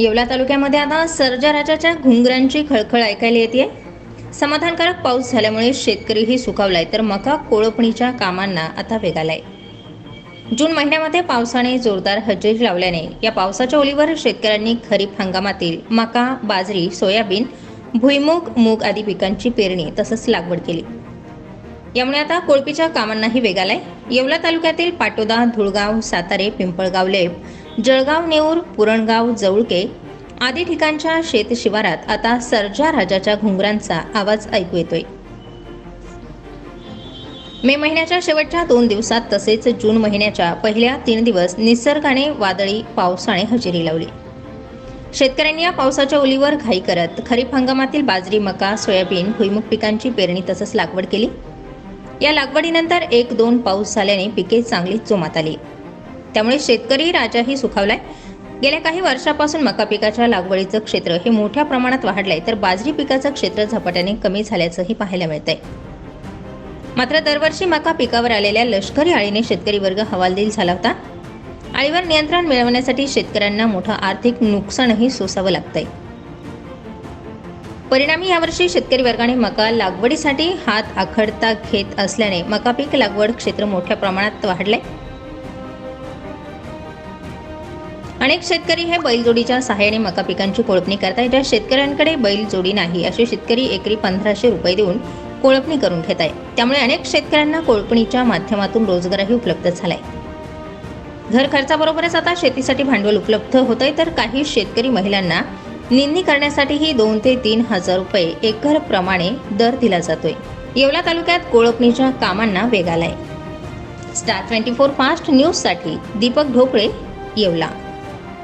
येवला तालुक्यामध्ये आता सर्जराजाच्या घुंगरांची खळखळ ऐकायला येते समाधानकारक पाऊस झाल्यामुळे शेतकरीही सुखावलाय तर मका कोळपणीच्या कामांना आता वेग आलाय. जून महिन्यामध्ये पावसाने जोरदार हजेरी लावल्याने या पावसाच्या ओलीवर शेतकऱ्यांनी खरीप हंगामातील मका बाजरी सोयाबीन भुईमूग मूग आदी पिकांची पेरणी तसंच लागवड केली. यामुळे आता कोळपीच्या कामांनाही वेग आलाय. येवला तालुक्यातील पाटोदा धुळगाव सातारे पिंपळगाव लेप जळगाव नेऊर पुरणगाव जवळके आदी ठिकाणच्या शेतशिवारात आता सर्जा राजाच्या घुंगरांचा आवाज ऐकू येतोय. मे महिन्याच्या शेवटच्या दोन दिवसात तसेच जून महिन्याच्या पहिल्या तीन दिवस निसर्गाने वादळी पावसाने हजेरी लावली. शेतकऱ्यांनी या पावसाच्या ओलीवर घाई करत खरीप हंगामातील बाजरी मका सोयाबीन भुईमुग पिकांची पेरणी तसंच लागवड केली. या लागवडीनंतर एक दोन पाऊस झाल्याने पिके चांगलीच जोमात आली. त्यामुळे शेतकरी राजाही सुखावलाय. गेल्या काही वर्षापासून मका पिकाच्या लागवडीचं क्षेत्र हे मोठ्या प्रमाणात वाढलंय तर बाजरी पिकाचं क्षेत्र झपाट्याने कमी झाल्याचंही पाहायला मिळतंय. मात्र दरवर्षी मका पिकावर आलेल्या लष्करी आळीने शेतकरी वर्ग हवालदिल झाला होता. आळीवर नियंत्रण मिळवण्यासाठी शेतकऱ्यांना मोठं आर्थिक नुकसानही सोसावं लागतंय. परिणामी यावर्षी शेतकरी वर्गाने मका लागवडीसाठी हात आखडता घेत असल्याने मका पीक लागवड क्षेत्र मोठ्या प्रमाणात वाढले अनेक शेतकरी हे बैलजोडीच्या सहाय्याने मका पिकांची कोळपणी आहेत ज्या शेतकऱ्यांकडे बैलजोडी नाही असे शेतकरी एकरी पंधराशे रुपये देऊन कोळपणी करून घेत आहे त्यामुळे अनेक शेतकऱ्यांना कोळपणीच्या माध्यमातून रोजगारही उपलब्ध झालाय. घर खर्चाबरोबरच आता शेतीसाठी भांडवल उपलब्ध होत आहे तर काही शेतकरी महिलांना निंदणी करण्यासाठीही दोन ते तीन हजार रुपये एकर प्रमाणे दर दिला जातोय. येवला तालुक्यात कोळपणीच्या कामांना वेग आलाय. स्टार ट्वेंटी फोर फास्ट न्यूजसाठी दीपक ढोकळे येवला.